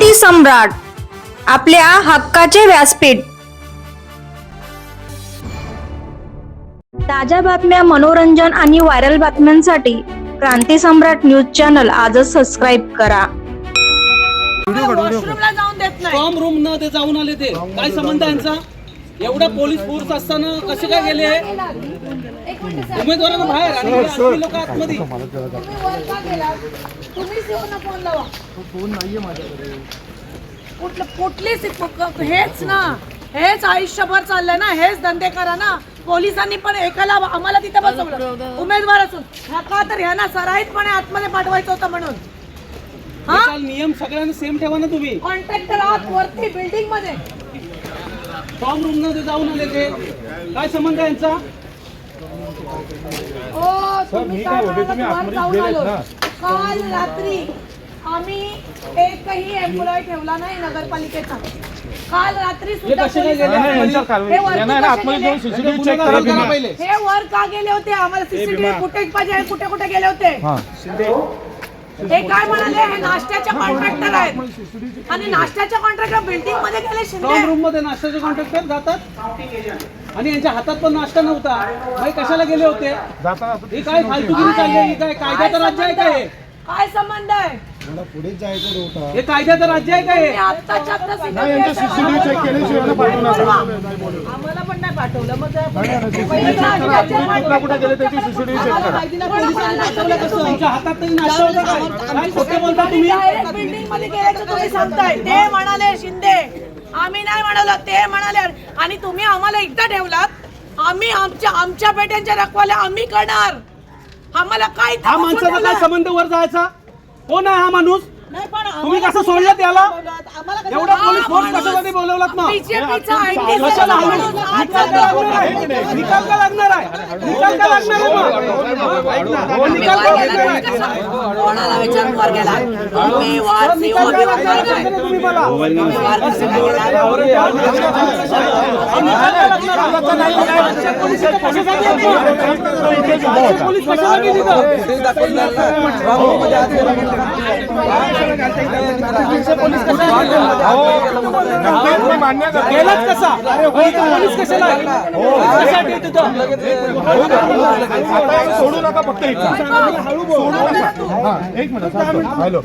क्रांती सम्राट आपल्या हक्काचे व्यासपीठ. ताज्या बातम्या मनोरंजन आणि व्हायरल बातम्यांसाठी क्रांती सम्राट न्यूज चॅनल आजच सबस्क्राईब करा. वॉशरूमला जाऊन देत नाही. रूम न ते जाऊन आले ते. काय संबंध यांचा? एवढा पोलीस फोर्स असताना कसे काय गेले? उमेदवारांना बाहेर आणि लोक आतमध्ये. कुठलं कुठलीच हेच ना. हेच आयुष्यभर चाललंय ना. हेच धंदे करा ना. पोलिसांनी पण एकाला आम्हाला तिथे बसवलं. उमेदवार असून. ह्या का तर ह्यांना सराईतपणे आतमध्ये पाठवायचं होतं म्हणून. हा काल नियम सगळ्यांना सेम ठेवा ना तुम्ही. कॉन्ट्रॅक्टर आत वरती बिल्डिंगमध्ये. फॉर्म रूम न ते जाऊन आले ते. काय संबंध आहे यांचा? हो तुम्ही काय म्हणालात? वर जाऊन आलो. काल रात्री आम्ही एकही एम्प्लॉय ठेवला नाही नगरपालिकेचा. काल रात्री हे सुद्धा पोलीस-? हे कसे गेले? हे हे वर का गेले होते? आम्हाला सीसीटीव्ही फुटेज पाहिजे हे कुठे कुठे गेले होते? हे काय म्हणाले? हे नाश्त्याचे कॉन्ट्रॅक्टर आहेत. आणि नाश्त्याच्या कॉन्ट्रॅक्टर बिल्डिंगमध्ये गेले शिंदे. रूममध्ये नाश्त्याचे कॉन्ट्रॅक्टर जातात. आणि यांच्या हातात पण नाश्ता नव्हता. भाई कशाला गेले होते? ही काय फालतूगिरी चालली आहे? ही काय कायद्याचं राज्य आहे काय? काय संबंध आहे? हे कायद्याचं राज्य आहे काय मी आत्ताच्या आत्ता CCTV आम्हाला पण नाही पाठवलं. मग तुमच्या हातात तरी नाश्ता होता काय काय खोटं बोलता तुम्ही? बिल्डिंगमध्ये गेल्याचं तुम्ही सांगताय. ते म्हणाले शिंदे आम्ही नाही म्हणालो ते म्हणाले. आणि तुम्ही आम्हाला एकदा ठेवलात. आम्ही आमच्या आमच्या पेट्यांच्या रखवाल्या आम्ही करणार. आम्हाला काय हा माणसाचा काय संबंध वर जायचा? कोण आहे हा माणूस? तुम्ही कसं सोडलं त्याला? एवढा पोलीस फोर्स कशासाठी बोलवलात ना कशाला आहे निकाल का लागणार आहे निकाल का लागणार आहे मग? निकाल का लागणार आहे कोणाला विचारून वर गेला तुम्ही वर निकाल का CEO लागणार वर आहे गेला. तुम्ही मला पोलीस कशासाठी तिथं गेलाच कसा पोलीस कशाला कशासाठी तिथं सोडू नका फक्त इथं. सोडू नका हा एक मिनिट हॅलो